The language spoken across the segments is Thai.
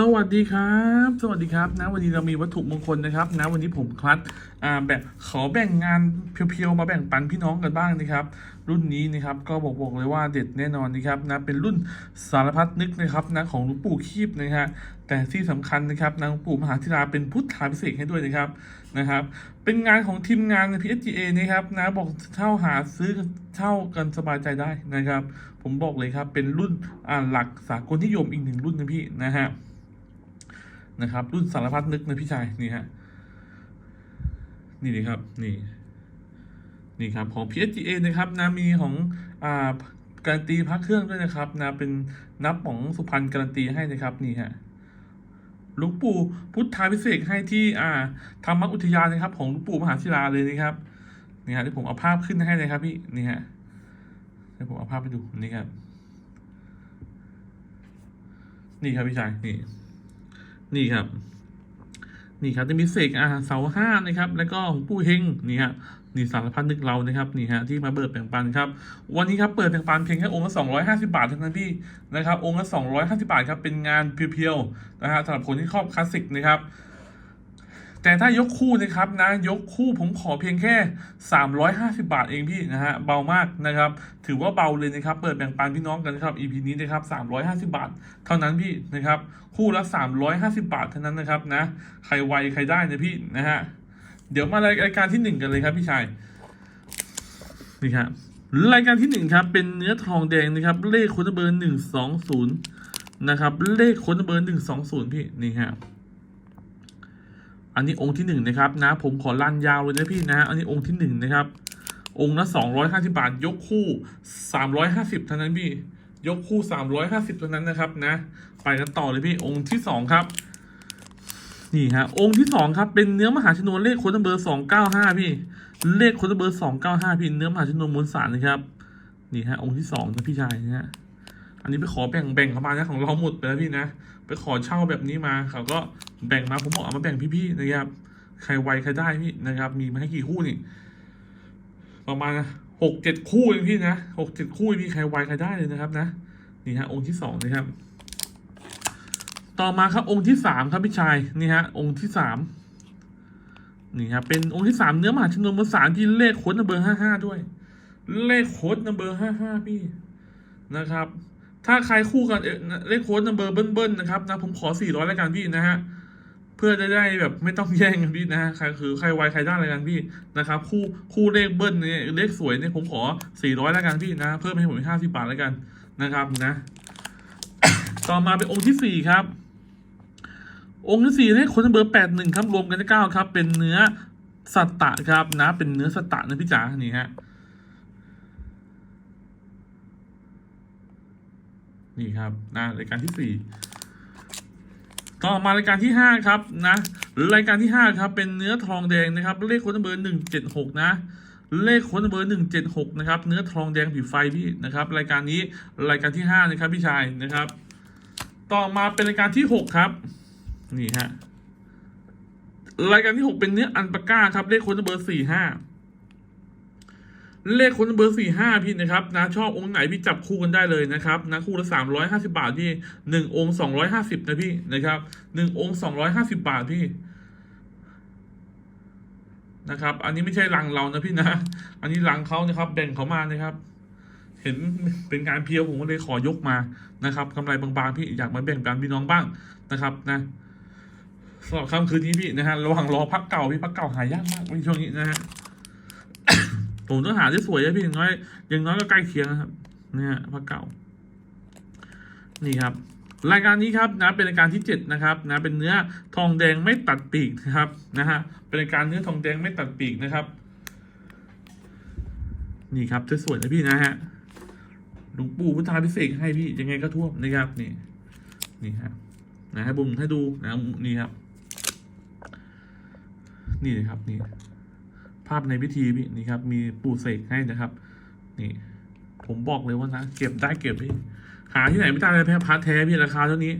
สวัสดีครับ สวัสดีครับนะวันนี้เรามีวัตถุมงคลนะครับนะวันนี้ผมคลัดอ่าแบบขอแบ่งงานเพียวๆมาแบ่งปันพี่น้องกันบ้างนะครับ รุ่นนี้นะครับก็บอกบอกเลยว่าเด็ดแน่นอนนะครับนะเป็นรุ่นสารพัดนึกนะครับนะของหลวงปู่คีบนะฮะแต่ที่สำคัญนะครับนะหลวงปู่มหาธิราเป็นพุทธาพิเศษให้ด้วยนะครับนะครับ เป็นงานของทีมงาน PSGA นะครับนะบอกเช่าหาซื้อเช่ากันสบายใจได้นะครับ ผมบอกเลยครับเป็นรุ่นอ่าหลักสากลนิยมอีกหนึ่งรุ่นนะพี่นะฮะ นะครับ รุ่นสารพัดนึกนะพี่ชายนี่ฮะนี่เลยครับนี่นี่ครับของ PSGA นะครับนะมีของอ่าการันตีพักเครื่องด้วยนะครับนะเป็นนับของสุพรรณการันตีให้นะครับนี่ฮะหลวงปู่พุทธาพิเศษให้ที่อ่าธรรมอุทยานนะครับ ของหลวงปู่มหาศิลาเลยนะครับนี่ฮะที่ผมเอาภาพขึ้นให้นะครับพี่นี่ฮะเดี๋ยวผมเอาภาพไปดูนี่ครับ นี่ครับพี่ชายนี่ นี่ครับนี่ครับจะมีเสกอ่าเสาห้านะครับ แล้วก็ของปู่เฮงนี่ฮะนี่สารพัดนึกเรานะครับนี่ฮะที่มาเบิดแบ่งปันครับ วันนี้ครับเปิดแบ่งปันเพียงแค่องค์ละสองร้อยห้าสิบาทเท่านั้นพี่นะครับ องค์ละสองร้อยห้าสิบาทครับเป็นงานเพียวๆนะฮะสำหรับคนที่ชอบคลาสสิกนะครับ แต่ถ้ายกคู่นะครับนะยกคู่ผมขอเพียงแค่ 350 บาทเองพี่นะฮะเบามากนะครับ ถือว่าเบาเลยนะครับเปิดแบ่งปันพี่น้องกันนครับ EP นี้นะครับ350 บาท เท่านั้นพี่นะครับคู่ละ 350 บาทเท่านั้นนะครับนะใครไวใครได้นะพี่นะฮะเดี๋ยวมารายการที่หนึ่งกันเลยครับพี่ชายนี่ครับรายการที่หนึ่งครับ เป็นเนื้อทองแดงนะครับ เลขค้ดเบอร์หนึ่งสองศูนย์นะครับเลขค้ดเบอร์หนึ่งสองศูนย์พี่นี่ฮะ อันนี้องค์ที่หนึ่งนะครับนะผมขอลั่นยาวเลยนะพี่นะอันนี้องค์ที่หนึ่งนะครับ องค์ละสองร้อยห้าสิบาท ยกคู่สามร้อยห้าสิบเท่านั้นพี่ ยกคู่สามร้อยห้าสิบเท่านั้นนะครับนะ ไปกันต่อเลยพี่องค์ที่สองครับ นี่ฮะองค์ที่สองครับเป็นเนื้อมหาชนวนเลขค้ดเบอร์สองเก้าห้าพี่ เลขค้ดเบอร์สองเก้าห้าพี่เนื้อมหาชนวนมวลสารนะครับนี่ฮะองค์ที่สองนะพี่ชายนะฮะอันนี้ไปขอแบ่งแบ่งเข้ามานะของเราหมดไปแล้วพี่นะ ไปขอเช่าแบบนี้มาเขาก็แบ่งมาผมบอกเอามาแบ่งพี่ๆนะครับ ใครไวใครได้พี่นะครับ มีมาให้กี่คู่นี่ประมาณหกเจ็ดคู่เองพี่นะหกเจ็ดคู่พี่ใครไวใครได้เลยนะครับ นะนี่ฮะองค์ที่สองนะครับ ต่อมาครับองค์ที่สามครับพี่ชายนี่ฮะ องค์ที่สามนี่ครับเป็นองค์ที่สามเนื้อมหาชนวนมวลสารที่เลขโค้ดนัมเบอร์ห้าห้าด้วย เลขโค้ดนัมเบอร์ห้าห้าพี่นะครับ ถ้าใครคู่กันเลขโค้ดนัมเบอร์เบิ้ลๆนะครับนะผมขอ 400แล้วกันพี่นะฮะเพื่อจะได้แบบไม่ต้องแย่งกันพี่นะฮะใครคือใครไวใครได้แล้วกันพี่นะครับ คู่คู่เลขเบิ้ลเนี่ยเลขสวยเนี่ยผมขอ 400แล้วกันพี่นะ เพิ่มให้ผมห้าสิบบาทแล้วกันนะครับนะ ต่อมาเป็นองค์ที่สี่ครับ องค์ที่สี่เลขโค้ดนัมเบอร์แปดหนึ่งครับรวมกันได้เก้าครับ เป็นเนื้อสัตตะครับนะ เป็นเนื้อสัตตะนะพี่จ๋านี่ฮะ นี่ครับนะรายการที่สี่ต่อมารายการที่ห้าครับนะรายการที่ห้าครับเป็นเนื้อทองแดงนะครับ เลขค้ดเบอร์หนึ่งเจ็ดหกนะเลขค้ดเบอร์หนึ่งเจ็ดหกนะครับเนื้อทองแดงผิวไฟพี่นะครับ รายการนี้รายการที่ห้านะครับพี่ชายนะครับ ต่อมาเป็นรายการที่หกครับนี่ฮะรายการที่หกเป็นเนื้ออันปาก้าครับเลขค้ดเบอร์สี่ห้า เลขคนเบอร์สี่ห้าพี่นะครับนะชอบองค์ไหนพี่จับคู่กันได้เลยนะครับนะคู่ละสามร้อยห้าสิบาทพี่หนึ่งองค์สองร้อยห้าสิบนะพี่นะครับหนึ่งองค์สองร้อยห้าสิบาทพี่นะครับ อันนี้ไม่ใช่ลังเรานะพี่นะ อันนี้ลังเขานะครับแบ่งเขามานะครับ เห็นเป็นการเพียวผมก็เลยขอยกมานะครับกำไรบางๆพี่อยากมาแบ่งปันพี่น้องบ้างนะครับนะสำหรับค่ำคืนนี้พี่นะฮะระหว่างรอพักเก่าพี่พักเก่าหายากมากในช่วงนี้นะฮะ ผมต้องหาที่สวยนะพี่อย่างน้อยอย่างน้อยก็ใกล้เคียงนะครับ เนี่ยพระเก่า นี่ครับ รายการนี้ครับนะเป็นรายการที่เจ็ดนะครับนะเป็นเนื้อทองแดงไม่ตัดปีกนะครับนะฮะเป็นรายการเนื้อทองแดงไม่ตัดปีกนะครับ นี่ครับสวยๆนะพี่นะฮะหลวงปู่พุทธาพิเศษให้พี่ยังไงก็ท่วมนะครับนี่นี่ครับนะให้บุญให้ดูนะนี่ครับ นี่นะครับนี่ ภาพในพิธีพี่นี่ครับ มีปูเสกให้นะครับ นี่ ผมบอกเลยว่านะเก็บได้เก็บพี่หาที่ไหนไม่ได้เลยแพ้พระแท้พี่ราคาเท่านี้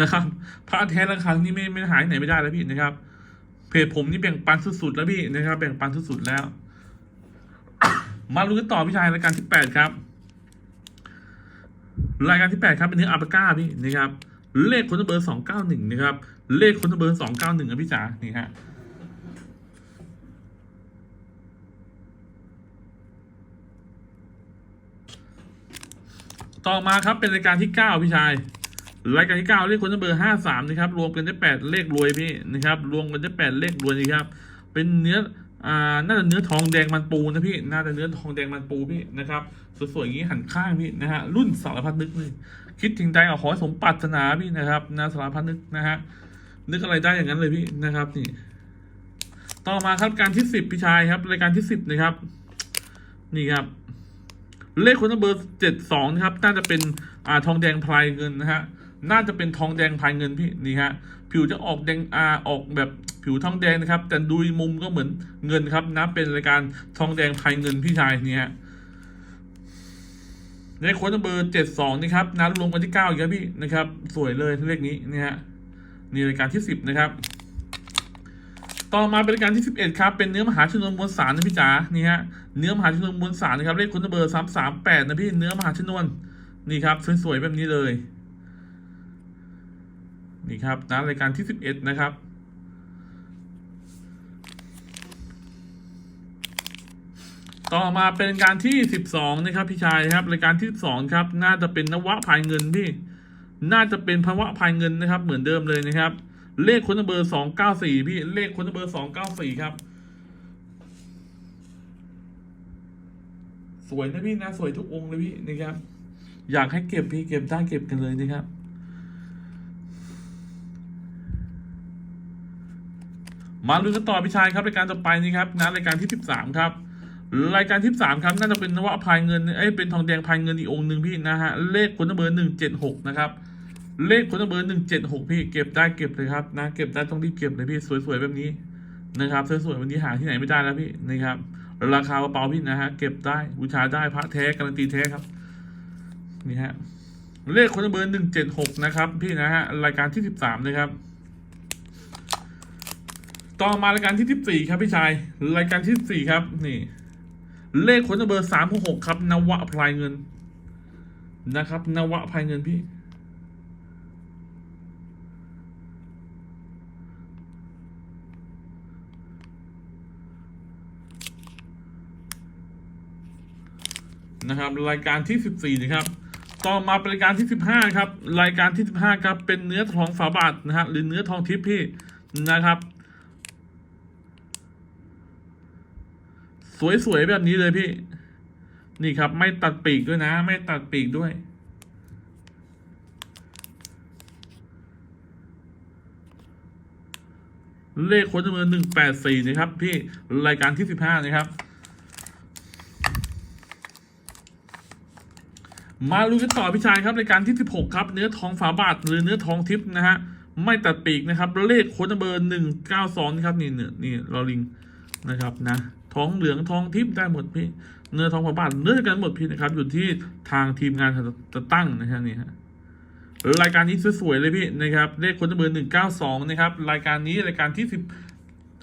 นะครับพระแท้ราคาเท่านี้ไม่ไม่หาที่ไหนไม่ได้แล้วพี่นะครับเพจผมนี่แบ่งปันสุดๆแล้วพี่นะครับ แบ่งปันสุดๆแล้ว มาลุ้นกันต่อพี่ชายรายการที่แปดครับรายการที่แปดครับเป็นเนื้ออัปาก้าพี่นะครับเลขคนเบอร์สองเก้าหนึ่งนะครับเลขคนเบอร์สองเก้าหนึ่งอะพี่จ๋านี่ฮะ ต่อมาครับเป็นรายการที่เก้าพี่ชายรายการที่เก้าเลขคนเบอร์ห้าสามนะครับรวมกันได้แปดเลขรวยพี่นะครับ รวมกันได้แปดเลขรวยนะครับ เป็นเนื้ออ่าน่าจะเนื้อทองแดงมันปูนะพี่น่าจะเนื้อทองแดงมันปูพี่นะครับสวยๆอย่างนี้หันข้างพี่นะฮะรุ่นสารพัดนึกเลยคิดถึงใจเอาขอสมปรารถนาพี่นะครับนะสารพัดนึกนะฮะนึกอะไรได้อย่างนั้นเลยพี่นะครับนี่ ต่อมาครับการที่สิบพี่ชายครับรายการที่สิบนะครับ นี่ครับ เลขคนเบอร์เจ็ดสองนะครับ น่าจะเป็นอ่าทองแดงพลายเงินนะฮะ น่าจะเป็นทองแดงพลายเงินพี่นี่ฮะ ผิวจะออกแดงอ่าออกแบบผิวทองแดงนะครับ แต่ดูมุมก็เหมือนเงินครับนะเป็นรายการทองแดงพลายเงินพี่ชายนี่ฮะเลขคนเบอร์เจ็ดสองนี่ครับนัดรวมกันที่เก้าอีกแล้วพี่นะครับ สวยเลยเลขนี้นี่ฮะนี่รายการที่สิบนะครับ ต่อมาเป็นรายการที่ 11 ครับ เป็นเนื้อมหาชนวนมวลสารนะพี่จ๋า นี่ฮะ เนื้อมหาชนวนมวลสารนะครับ เลขคนเบอร์สามสามแปดนะพี่ เนื้อมหาชนวน นี่ครับ สวยๆแบบนี้เลย นี่ครับนะรายการที่ 11 นะครับ ต่อมาเป็นการที่ 12 นะครับพี่ชายครับ รายการที่ 12 ครับ น่าจะเป็นนวะพายเงินพี่ น่าจะเป็นภาวะพายเงินนะครับ เหมือนเดิมเลยนะครับ เลขคนเบอร์สองเก้าสี่พี่เลขคนเบอร์สองเก้าสี่ครับ สวยนะพี่นะสวยทุกองค์เลยพี่นะครับ อยากให้เก็บพี่เก็บได้เก็บกันเลยนะครับมาลุ้นกันต่อพี่ชายครับรายการต่อไปนี่ครับนะรายการที่สิบสามครับ รายการที่สามครับน่าจะเป็นนวะพายเงินเอ้ยเป็นทองแดงพายเงินอีกองหนึ่งพี่นะฮะเลขคนเบอร์หนึ่งเจ็ดหกนะครับ เลขคนเบอร์หนึ่งเจ็ดหกพี่เก็บได้เก็บเลยครับนะเก็บได้ต้องรีบเก็บเลยพี่สวยๆแบบนี้นะครับสวยๆแบบนี้หาที่ไหนไม่ได้แล้วพี่นะครับราคากระเป๋าพี่นะฮะเก็บได้บูชาได้พระแท้การันตีแท้ครับนี่ฮะเลขคนเบอร์หนึ่งเจ็ดหกนะครับ พี่นะฮะรายการที่สิบสามนะครับ ต่อมารายการที่สิบสี่ครับพี่ชายรายการที่สิบสี่ครับ นี่ เลขคนเบอร์สามหกครับนวะพลายเงินนะครับนวะพลายเงินพี่ นะครับรายการที่สิบสี่นะครับ ต่อมาเป็นรายการที่สิบห้าครับ รายการที่สิบห้าครับ เป็นเนื้อทองฝาบาทนะฮะหรือเนื้อทองทิพย์พี่นะครับ สวยๆแบบนี้เลยพี่ นี่ครับ ไม่ตัดปีกด้วยนะ ไม่ตัดปีกด้วยเลขคนจำนวนหนึ่งแปดสี่นะครับ พี่รายการที่สิบห้านะครับ มาลุ้นกันต่อพี่ชายครับรายการที่ 16 ครับ เนื้อทองฝาบาทหรือเนื้อทองทิพย์นะฮะไม่ตัดปีกนะครับ เลขโค้ดเบอร์หนึ่งเก้าสองครับนี่เนี่ยนี่ลอลิงนะครับนะทองเหลืองทองทิพย์ได้หมดพี่ เนื้อทองฝาบาทเนื้อกันหมดพี่นะครับ อยู่ที่ทางทีมงานจะตั้งนะฮะนี่ฮะรายการนี้สวยๆเลยพี่นะครับเลขโค้ดเบอร์หนึ่งเก้าสองนะครับรายการนี้รายการที่สิบ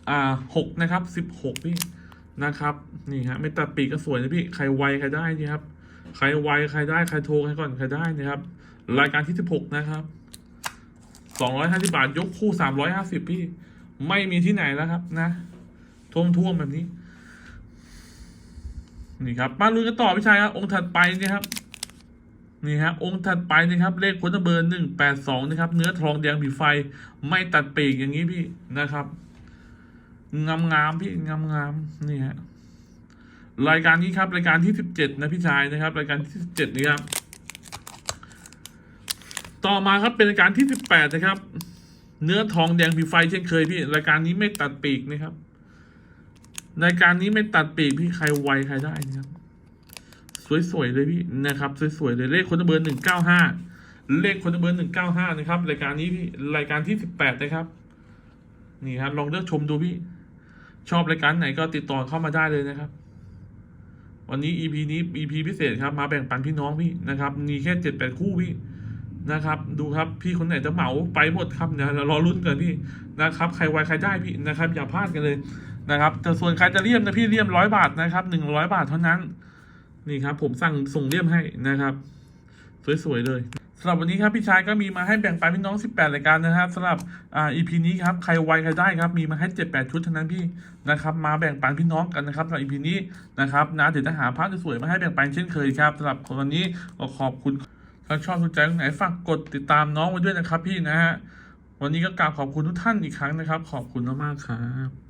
อ่าหกนะครับสิบหกพี่นะครับนี่ฮะไม่ตัดปีกก็สวยนะพี่ใครไวใครได้นี่ครับ ใครไวใครได้ใครโทรใครก่อนใครได้นะครับ รายการที่สิบหกนะครับสองร้อยห้าสิบาท ยกคู่สามร้อยห้าสิบพี่ ไม่มีที่ไหนแล้วครับ นะท่วมท่วมๆแบบนี้ นี่ครับมาลุ้นกันต่อพี่ชายครับ องค์ถัดไปนี่ครับนี่ฮะองค์ถัดไปนี่ครับ เลขคนเบอร์หนึ่งแปดสองนะครับ เนื้อทองแดงผีไฟ ไม่ตัดปีกอย่างนี้พี่นะครับงามงามๆพี่งามงามๆนี่ฮะ รายการนี้ครับ รายการที่สิบเจ็ดนะพี่ชายนะครับ รายการที่สิบเจ็ดนี่ครับ ต่อมาครับเป็นรายการที่สิบแปดนะครับ เนื้อทองแดงผีไฟเช่นเคยพี่ รายการนี้ไม่ตัดปีกนะครับ รายการนี้ไม่ตัดปีกพี่ใครไวใครได้นะครับ สวยๆเลยพี่นะครับ สวยๆเลยเลขคนเบอร์หนึ่งเก้าห้าเลขคนเบอร์หนึ่งเก้าห้านะครับ รายการนี้พี่รายการที่สิบแปดนะครับ นี่ครับ ลองเลือกชมดูพี่ ชอบรายการไหนก็ติดต่อเข้ามาได้เลยนะครับ วันนี้ EP นี้ EP พิเศษครับ มาแบ่งปันพี่น้องพี่นะครับ มีแค่เจ็ดแปดคู่พี่นะครับ ดูครับพี่คนไหนจะเหมาไปหมดครับเนี่ยเรารอรุ่นกันพี่นะครับใครไวใครได้พี่นะครับ อย่าพลาดกันเลยนะครับ แต่ส่วนใครจะเลี่ยมนะพี่เลี่ยมร้อยบาทนะครับหนึ่งร้อยบาทเท่านั้น นี่ครับ ผมสั่งส่งเลี่ยมให้นะครับ สวยๆเลย สำหรับวันนี้ครับพี่ชายก็มีมาให้แบ่งปันพี่น้อง 18รายการนะครับสำหรับอ่า EP นี้ครับใครไวใครได้ครับมีมาให้7-8ชุดเท่านั้นพี่นะครับมาแบ่งปันพี่น้องกันนะครับสำหรับ EP นี้นะครับนะเดี๋ยวจะหาภาพสวยๆมาให้แบ่งปันเช่นเคยครับสำหรับวันนี้ก็ขอบคุณถ้าชอบสนใจตรงไหนฝากกดติดตามน้องไว้ด้วยนะครับพี่นะฮะวันนี้ก็กราบขอบคุณทุกท่านอีกครั้งนะครับ ขอบคุณมากๆครับ